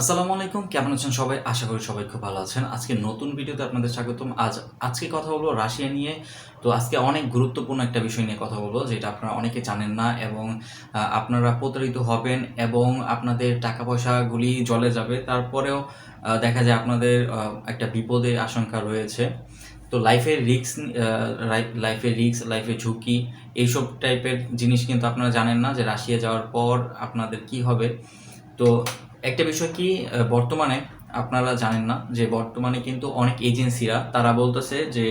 আসসালামু আলাইকুম, কেমন আছেন সবাই? আশা করি সবাই খুব ভালো আছেন। আজকে নতুন ভিডিওতে আপনাদের স্বাগতম। আজ, আজকে কথা বলব রাশিয়া নিয়ে। তো আজকে অনেক গুরুত্বপূর্ণ একটা বিষয় নিয়ে কথা বলব, যেটা আপনারা অনেকে জানেন না এবং আপনারা প্রতারিত হবেন এবং আপনাদের টাকা পয়সাগুলি জলে যাবে। তারপরেও দেখা যায় আপনাদের একটা বিপদের আশঙ্কা রয়েছে। তো লাইফের রিস্ক লাইফের রিক্স লাইফের ঝুঁকি, এইসব টাইপের জিনিস কিন্তু আপনারা জানেন না যে রাশিয়া যাওয়ার পর আপনাদের কি হবে। তো একটা বিষয় কি বর্তমানে আপনারা জানেন না যে বর্তমানে কিন্তু অনেক এজেন্সিরা, তারা বলতেছে যে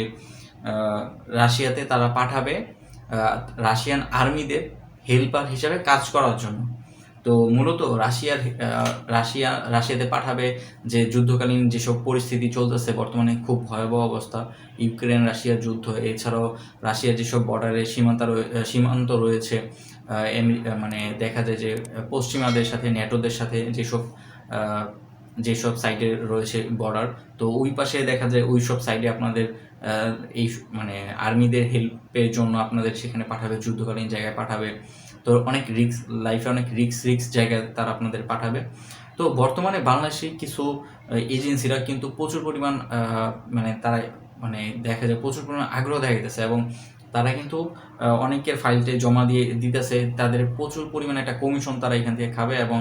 রাশিয়াতে তারা পাঠাবে রাশিয়ান আর্মিদের হেল্পার হিসাবে কাজ করার জন্য। তো মূলত রাশিয়ার রাশিয়া, রাশিয়াতে পাঠাবে যে যুদ্ধকালীন যেসব পরিস্থিতি চলতেছে, বর্তমানে খুব ভয়াবহ অবস্থা। ইউক্রেন, রাশিয়ার যুদ্ধ, এছাড়াও রাশিয়ার যেসব বর্ডারে সীমান্ত সীমান্ত রয়েছে মানে দেখা যায় যে পশ্চিমাদের সাথে ন্যাটোদের সাথে যেসব যেসব সাইডে রয়েছে বর্ডার তো ওই পাশে দেখা যায় ওই সব সাইডে আপনাদের এই মানে আর্মিদের হেল্পের জন্য আপনাদের সেখানে পাঠাবে, যুদ্ধকালীন জায়গায় পাঠাবে। তো অনেক রিক্স লাইফে অনেক রিক্স রিক্স জায়গায় তারা আপনাদের পাঠাবে। তো বর্তমানে বাংলাদেশে কিছু এজেন্সিরা কিন্তু প্রচুর পরিমাণ মানে তারা মানে দেখা যায় প্রচুর পরিমাণ আগ্রহ দেখা দেখাইতেছে এবং তারা কিন্তু অনেকের ফাইলটে জমা দিয়ে দিতেছে। তাদের প্রচুর পরিমাণে একটা কমিশন তারা এখান থেকে খাবে এবং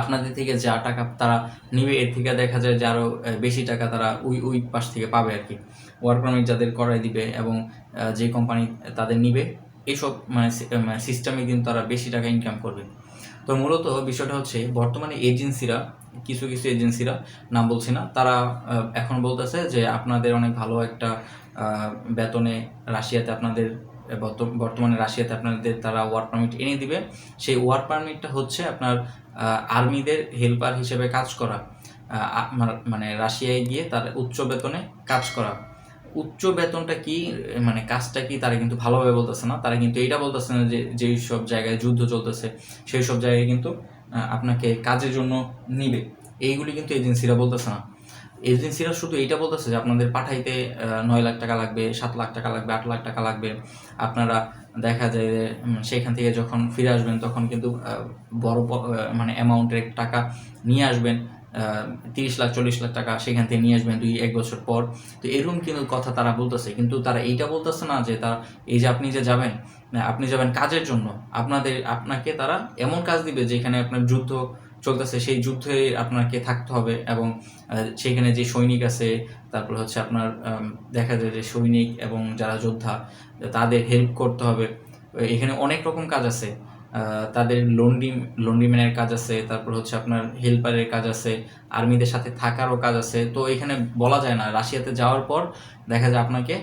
আপনাদের থেকে যা টাকা তারা নিবে, এর থেকে দেখা যায় যে আরও বেশি টাকা তারা ওই ওই পাশ থেকে পাবে আর কি ওয়ার্ক পারমিট যাদের করাই দিবে এবং যে কোম্পানি তাদের নিবে এইসব মানে সিস্টেমে কিন্তু তারা বেশি টাকা ইনকাম করবে। তো মূলত বিষয়টা হচ্ছে, বর্তমানে এজেন্সিরা কিছু কিছু এজেন্সিরা নাম বলছি না, তারা এখন বলতেছে যে আপনাদের অনেক ভালো একটা বেতনে রাশিয়াতে আপনাদের বর্ত- বর্তমানে রাশিয়াতে আপনাদের তারা ওয়ার্ক পারমিট এনে দিবে। সেই ওয়ার্ক পারমিটটা হচ্ছে আপনার আর্মিদের হেল্পার হিসেবে কাজ করা মানে রাশিয়ায় গিয়ে তার উচ্চ বেতনে কাজ করা। উচ্চ বেতনটা কি মানে কাজটা কি তারা কিন্তু ভালোভাবে বলতেছে না। তারা কিন্তু এটা বলতেছে না যে, যেই সব জায়গায় যুদ্ধ চলতেছে, সেই সব জায়গায় কিন্তু আপনাকে কাজের জন্য নিবে। এইগুলি কিন্তু এজেন্সিরা বলতেছে না। এজেন্সিরা শুধু এইটা বলতেছে যে আপনাদের পাঠাইতে নয় লাখ টাকা লাগবে, সাত লাখ টাকা লাগবে, আট লাখ টাকা লাগবে। আপনারা দেখা যায় যে সেখান থেকে যখন ফিরে আসবেন, তখন কিন্তু বড় মানে অ্যামাউন্টের টাকা নিয়ে আসবেন তিরিশ লাখ, চল্লিশ লাখ টাকা সেখান থেকে নিয়ে আসবেন দুই, এক বছর পর। তো এরকম কিন্তু কথা তারা বলতেছে। কিন্তু তারা এইটা বলতেছে না যে তার, এই যে আপনি যে যাবেন আপনি যাবেন কাজের জন্য, আপনাদের, আপনাকে তারা এমন কাজ দিবে যেখানে আপনার যুদ্ধ চলতেছে, সেই যুদ্ধে আপনাকে থাকতে হবে এবং সেখানে যে সৈনিক আছে, তারপর হচ্ছে আপনার দেখা যায় যে সৈনিক এবং যারা যোদ্ধা, তাদের হেল্প করতে হবে। এখানে অনেক রকম কাজ আছে। তাদের লন্ডি লন্ডিম্যানের কাজ আছে, তারপর হচ্ছে আপনার হেল্পারের কাজ আছে আর্মিদের সাথে থাকারও কাজ আছে। তো এখানে বলা যায় না, রাশিয়াতে যাওয়ার পর দেখা যায় আপনাকে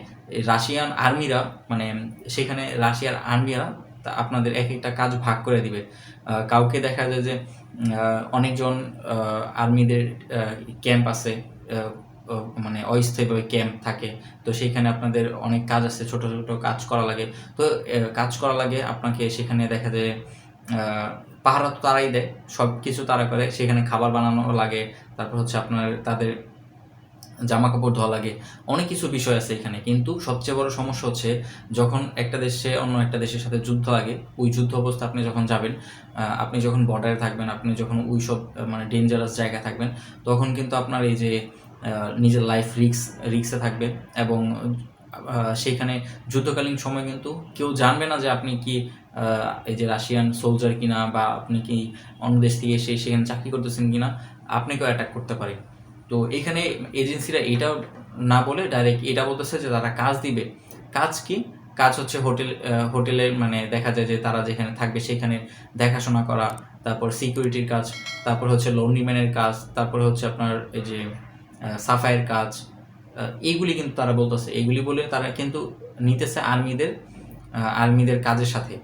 রাশিয়ান আর্মিরা মানে সেখানে রাশিয়ার আর্মিরা আপনাদের এক একটা কাজ ভাগ করে দিবে। কাউকে দেখা যায় যে অনেকজন আর্মিদের ক্যাম্প আছে মানে অস্থায়ীভাবে ক্যাম্প থাকে। তো সেইখানে আপনাদের অনেক কাজ আছে, ছোট ছোট কাজ করা লাগে। তো কাজ করা লাগে আপনাকে সেখানে দেখা যায় পাহারা তো তারাই দেয় সব কিছু তারা করে। সেখানে খাবার বানানো লাগে, তারপর হচ্ছে আপনার তাদের জামা কাপড় ধোয়া লাগে, অনেক কিছু বিষয় আছে এখানে। কিন্তু সবচেয়ে বড় সমস্যা হচ্ছে যখন একটা দেশে অন্য একটা দেশের সাথে যুদ্ধ লাগে, ওই যুদ্ধ অবস্থা আপনি যখন যাবেন আপনি যখন বর্ডারে থাকবেন, আপনি যখন ওই সব মানে ডেঞ্জারাস জায়গায় থাকবেন, তখন কিন্তু আপনার এই যে নিজের লাইফ রিক্স রিক্সে থাকবে এবং সেখানে যুদ্ধকালীন সময় কিন্তু কেউ জানবে না যে আপনি কি এই যে রাশিয়ান সোলজার কিনা বা আপনি কি অন্য দেশ থেকে এসে সেখানে চাকরি করতেছেন কিনা আপনাকেও অ্যাটাক করতে পারে। তো এখানে এজেন্সিরা এটাও না বলে ডাইরেক্ট এটা বলতেছে যে তারা কাজ দিবে। কাজ কি? কাজ হচ্ছে হোটেল হোটেলের মানে দেখা যায় যে তারা যেখানে থাকবে সেখানে দেখাশোনা করা, তারপর সিকিউরিটির কাজ, তারপর হচ্ছে লন্ড্রিম্যানের কাজ, তারপর হচ্ছে আপনার এই যে সাফাইয়ের কাজ এইগুলি কিন্তু তারা বলতেছে। এইগুলি বলে তারা কিন্তু নিতেছে আর্মিদের আর্মিদের কাজের সাথে।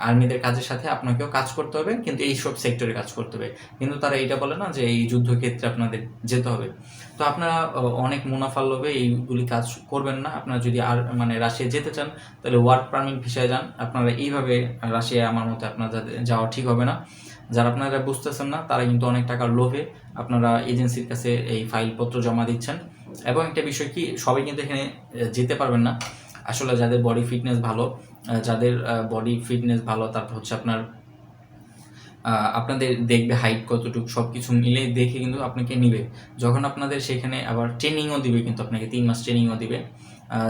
আর্মিদের কাজের সাথে আপনাকেও কাজ করতে হবে, কিন্তু এই সব সেক্টরে কাজ করতে হবে। কিন্তু তারা এইটা বলে না যে এই যুদ্ধক্ষেত্রে আপনাদের যেতে হবে। তো আপনারা অনেক মুনাফা লোভে এইগুলি কাজ করবেন না। আপনারা যদি আর মানে রাশিয়া যেতে চান, তাহলে ওয়ার্ক পারমিট ভিসায় যান। আপনারা এইভাবে রাশিয়ায় আমার মতে আপনার যাতে- যাওয়া ঠিক হবে না। যারা আপনারা বুঝতেছেন না, তারা কিন্তু অনেক টাকার লোভে আপনারা এজেন্সির কাছে এই ফাইলপত্র জমা দিচ্ছেন। এবং একটা বিষয় কি, সবাই কিন্তু এখানে যেতে পারবেন না। আসলে যাদের বডি ফিটনেস ভালো যাদের বডি ফিটনেস ভালো, তারপর হচ্ছে আপনার আপনাদের দেখবে হাইট কতটুকু সব কিছু মিলে দেখে কিন্তু আপনাকে নিবে। যখন আপনাদের সেখানে আবার ট্রেনিংও দিবে কিন্তু আপনাকে, তিন মাস ট্রেনিংও দিবে।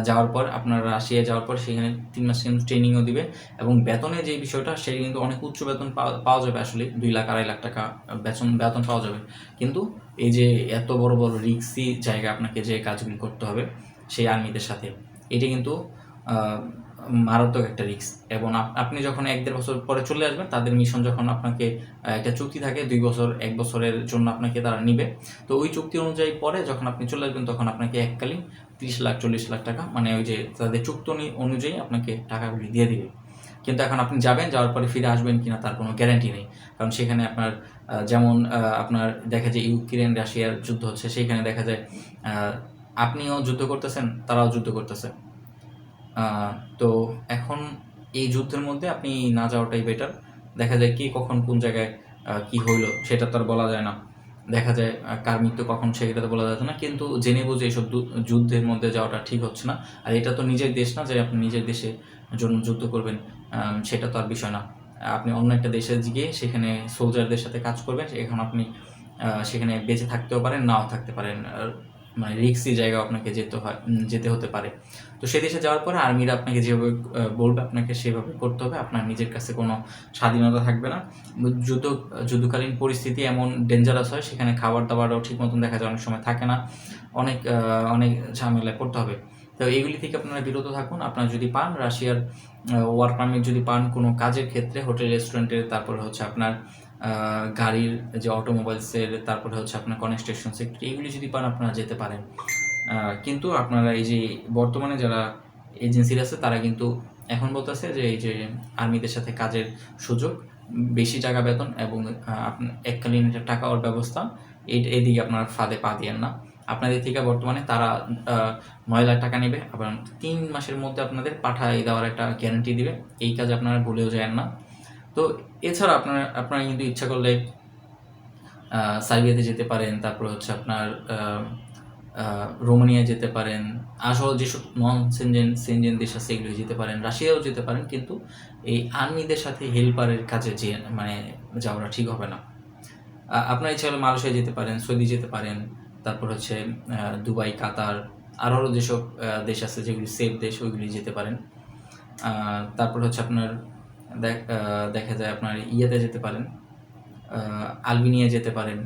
যাওয়ার পর, আপনার রাশিয়া যাওয়ার পর সেখানে তিন মাস কিন্তু ট্রেনিংও দিবে। এবং বেতনের যে বিষয়টা, সেটা কিন্তু অনেক উচ্চ বেতন পাওয়া- যাবে আসলে, দুই লাখ, আড়াই লাখ টাকা বেতন বেতন পাওয়া যাবে। কিন্তু এই যে এত বড় বড় রিক্সি জায়গা আপনাকে যে কাজগুলি করতে হবে, সেই আর্মিদের সাথে, এটা কিন্তু মারাত্মক একটা রিস্ক এবং আপনি যখন এক দেড় বছর পরে চলে আসবেন, তাদের মিশন যখন আপনাকে একটা চুক্তি থাকে, দুই বছর, এক বছরের জন্য আপনাকে তারা নিবে। তো ওই চুক্তি অনুযায়ী পরে যখন আপনি চলে আসবেন, তখন আপনাকে এককালীন তিরিশ লাখ, চল্লিশ লাখ টাকা মানে ওই যে তাদের চুক্তি অনু- অনুযায়ী আপনাকে টাকাগুলি দিয়ে দিবে। কিন্তু এখন আপনি যাবেন, যাওয়ার পরে ফিরে আসবেন কিনা তার কোনো গ্যারান্টি নেই। কারণ সেখানে আপনার যেমন আপনার দেখা যায় ইউক্রেন, রাশিয়ার যুদ্ধ হচ্ছে সেখানে দেখা যায় আপনিও যুদ্ধ করতেছেন, তারাও যুদ্ধ করতেছে। তো এখন এই যুদ্ধের মধ্যে আপনি না যাওয়াটাই বেটার দেখা যায় কে কখন কোন জায়গায় কি হইল সেটা তো আর বলা যায় না। দেখা যায় কার মৃত্যু কখন সেটা তো বলা যাচ্ছে না। কিন্তু জেনে বুঝে এইসব যুদ্ধের মধ্যে যাওয়াটা ঠিক হচ্ছে না। আর এটা তো নিজের দেশ না, যে আপনি নিজের দেশে জন্য যুদ্ধ করবেন সেটা তো আর বিষয় না। আপনি অন্য একটা দেশে গিয়ে সেখানে সোলজারদের সাথে কাজ করবেন, এখন আপনি সেখানে বেঁচে থাকতেও পারেন, নাও থাকতে পারেন। মানে রিক্সি জায়গা আপনাকে যেতে হয় যেতে হতে পারে। তো সে দেশে যাওয়ার পরে আর্মিরা আপনাকে যেভাবে বলবে আপনাকে সেভাবে করতে হবে। আপনার নিজের কাছে কোনো স্বাধীনতা থাকবে না। যুদ্ধ, যুদ্ধকালীন পরিস্থিতি এমন ডেঞ্জারাস হয়, সেখানে খাবার দাবারও ঠিক মতন দেখা যায়, অনেক সময় থাকে না। অনেক অনেক ঝামেলায় পড়তে হবে। তো এইগুলি থেকে আপনারা বিরত থাকুন। আপনারা যদি পান, রাশিয়ার ওয়ার্ক পারমিট যদি পান কোনো কাজের ক্ষেত্রে, হোটেল, রেস্টুরেন্টের, তারপরে হচ্ছে আপনার গাড়ির যে অটোমোবাইলসের তারপরে হচ্ছে আপনার কনস্ট্রাকশন সেক্টর এইগুলি যদি পান আপনারা যেতে পারেন। কিন্তু আপনারা এই যে বর্তমানে যারা এজেন্সির আছে, তারা কিন্তু এখন বলতেছে যে এই যে আর্মিদের সাথে কাজের সুযোগ, বেশি টাকা বেতন এবং এককালীন একটা টাকা ওর ব্যবস্থা, এই, এদিকে আপনার ফাঁদে পা দিয়েন না। আপনাদের থেকে বর্তমানে তারা নয় লাখ টাকা নেবে, আবার তিন মাসের মধ্যে আপনাদের পাঠাই দেওয়ার একটা গ্যারান্টি দিবে। এই কাজ আপনারা ভুলেও যায় না। তো এছাড়া আপনার, আপনারা কিন্তু ইচ্ছা করলে সার্বিয়াতে যেতে পারেন, তারপর হচ্ছে আপনার রোমানিয়া যেতে পারেন, আসল যেসব নন সেনজেন সেনজেন দেশ আছে, এগুলো যেতে পারেন, রাশিয়াও যেতে পারেন, কিন্তু এই আর্মিদের সাথে হেল্পারের কাজে যে মানে যাওয়াটা ঠিক হবে না। আপনার ইচ্ছা হলে মালয়েশিয়া যেতে পারেন, সৌদি যেতে পারেন, তারপর হচ্ছে দুবাই, কাতার আরও যেসব দেশ আছে, যেগুলি সেফ দেশ, ওইগুলি যেতে পারেন। তারপর হচ্ছে আপনার দেখ- যায় আপনার ইয়েতে যেতে পারেন আলবেনিয়া যেতে পারেন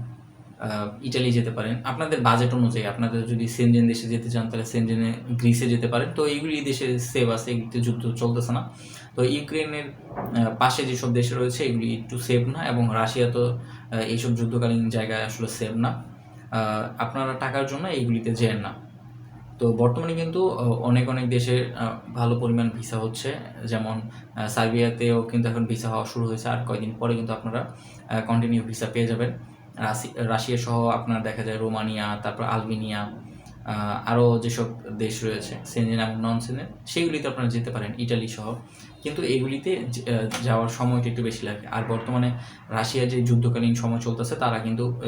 ইটালি যেতে পারেন। আপনাদের বাজেট অনুযায়ী, আপনাদের যদি সেনজেন দেশে যেতে চান, তাহলে সেনজেনে গ্রিসে যেতে পারেন। তো এইগুলি দেশে সেভ আছে এগুলিতে যুদ্ধ চলতেছে না। তো ইউক্রেনের পাশে যেসব দেশ রয়েছে, এগুলি একটু সেভ না এবং রাশিয়া তো এইসব যুদ্ধকালীন জায়গায় আসলে সেভ না। আপনারা টাকার জন্য এইগুলিতে যেন না। তো বর্তমানে কিন্তু অনেক অনেক দেশে ভালো পরিমাণ ভিসা হচ্ছে। যেমন সার্বিয়াতেও কিন্তু এখন ভিসা হওয়া শুরু হয়েছে। আর কয়েকদিন পরে কিন্তু আপনারা কন্টিনিউ ভিসা পেয়ে যাবেন। রাশি- রাশিয়া সহ আপনার দেখা যায় রোমানিয়া, তারপর আলবেনিয়া আরও যেসব দেশ রয়েছে সেনজেন এবং নন সেনজেন সেইগুলিতে আপনারা যেতে পারেন, ইটালি সহ। কিন্তু এগুলিতে যাওয়ার সময়টা একটু বেশি লাগে। আর বর্তমানে রাশিয়ার যে যুদ্ধকালীন সময় চলতেছে, তারা কিন্তু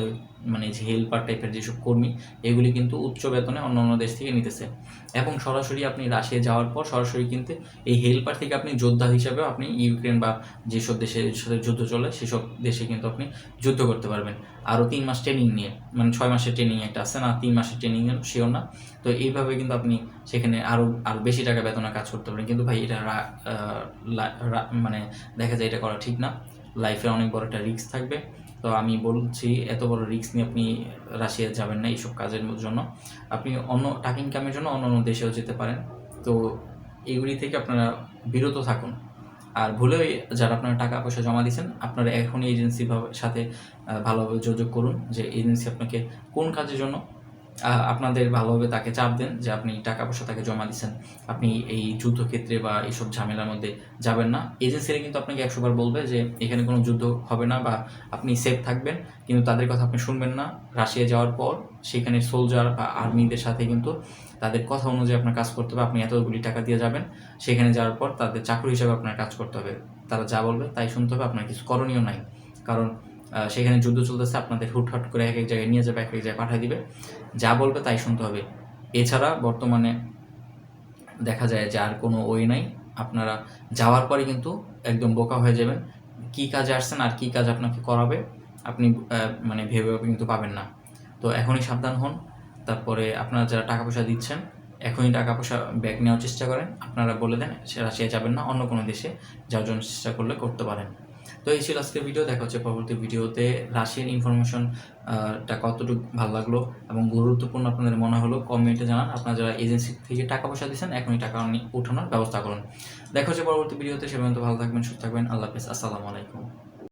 মানে যে হেল্পার টাইপের যেসব কর্মী, এগুলি কিন্তু উচ্চ বেতনে অন্য অন্য দেশ থেকে নিতেছে। এবং সরাসরি আপনি রাশিয়া যাওয়ার পর সরাসরি কিন্তু এই হেল্পার থেকে আপনি যোদ্ধা হিসাবেও আপনি ইউক্রেন বা যেসব দেশের সাথে যুদ্ধ চলে, সেসব দেশে কিন্তু আপনি যুদ্ধ করতে পারবেন। আরও তিন মাস ট্রেনিং নিয়ে মানে ছয় মাসের ট্রেনিং একটা আছে না, তিন মাসের ট্রেনিং সেও না। তো এইভাবে কিন্তু আপনি সেখানে আরও আরও বেশি টাকা বেতনে কাজ করতে পারেন। কিন্তু ভাই, এটা মানে দেখা যায় এটা করা ঠিক না। লাইফে অনেক বড় একটা রিস্ক থাকবে। তো আমি বলছি, এত বড় রিস্ক নিয়ে আপনি রাশিয়া যাবেন না এইসব কাজের জন্য। আপনি অন্য টাকা ইনকামের জন্য অন্য অন্য দেশেও যেতে পারেন। তো এগুলি থেকে আপনারা বিরত থাকুন। আর ভুলেও যারা আপনারা টাকা পয়সা জমা দিয়েছেন, আপনারা এখনই এজেন্সির সাথে ভালোভাবে যোগাযোগ করুন যে এজেন্সি আপনাকে কোন কাজের জন্য আপনাদের ভালোভাবে তাকে চাপ দেন যে আপনি টাকা পয়সা তাকে জমা দিচ্ছেন আপনি এই যুদ্ধক্ষেত্রে বা এইসব ঝামেলার মধ্যে যাবেন না। এজেন্সিরা কিন্তু আপনাকে একশোবার বলবে যে এখানে কোনো যুদ্ধ হবে না বা আপনি সেফ থাকবেন, কিন্তু তাদের কথা আপনি শুনবেন না। রাশিয়া যাওয়ার পর সেখানে সোলজার বা আর্মিদের সাথে কিন্তু তাদের কথা অনুযায়ী আপনার কাজ করতে হবে। আপনি এতগুলি টাকা দিয়ে যাবেন, সেখানে যাওয়ার পর তাদের চাকরি হিসাবে আপনার কাজ করতে হবে। তারা যা বলবে তাই শুনতে হবে, আপনার কিছু করণীয় নাই। কারণ সেখানে যুদ্ধ চলতেছে, আপনাদের হুটহাট করে এক এক জায়গায় নিয়ে যাবে, এক এক জায়গায় পাঠিয়ে দিবে। যা বলবে তাই শুনতে হবে। এছাড়া বর্তমানে দেখা যায় যে আর কোনো ওয়ে নাই। আপনারা যাওয়ার পরে কিন্তু একদম বোকা হয়ে যাবেন। কী কাজে আসছেন আর কী কাজ আপনাকে করাবে, আপনি মানে ভেবে কিন্তু পাবেন না। তো এখনই সাবধান হন। তারপরে আপনারা যারা টাকা পয়সা দিচ্ছেন, এখনই টাকা পয়সা ব্যাগ নেওয়ার চেষ্টা করেন। আপনারা বলে দেন সে রাশিয়া যাবেন না, অন্য কোনো দেশে যাওয়ার জন্য চেষ্টা করলে করতে পারেন। তো এই ছিল আজকের ভিডিও দেখা হচ্ছে পরবর্তী ভিডিওতে রাশিয়ান ইনফরমেশন টা কতটুকু ভালো লাগল এবং গুরুত্বপূর্ণ আপনাদের মনে হলো কমেন্টে জানান। আপনারা যারা এজেন্সি থেকে টাকা পয়সা দিয়েছেন, এখনই টাকা উঠানোর ব্যবস্থা করুন। দেখা হচ্ছে পরবর্তী ভিডিওতে সে পর্যন্ত ভালো থাকবেন, সুস্থ থাকবেন। আল্লাহ হাফেজ। আসসালামু আলাইকুম।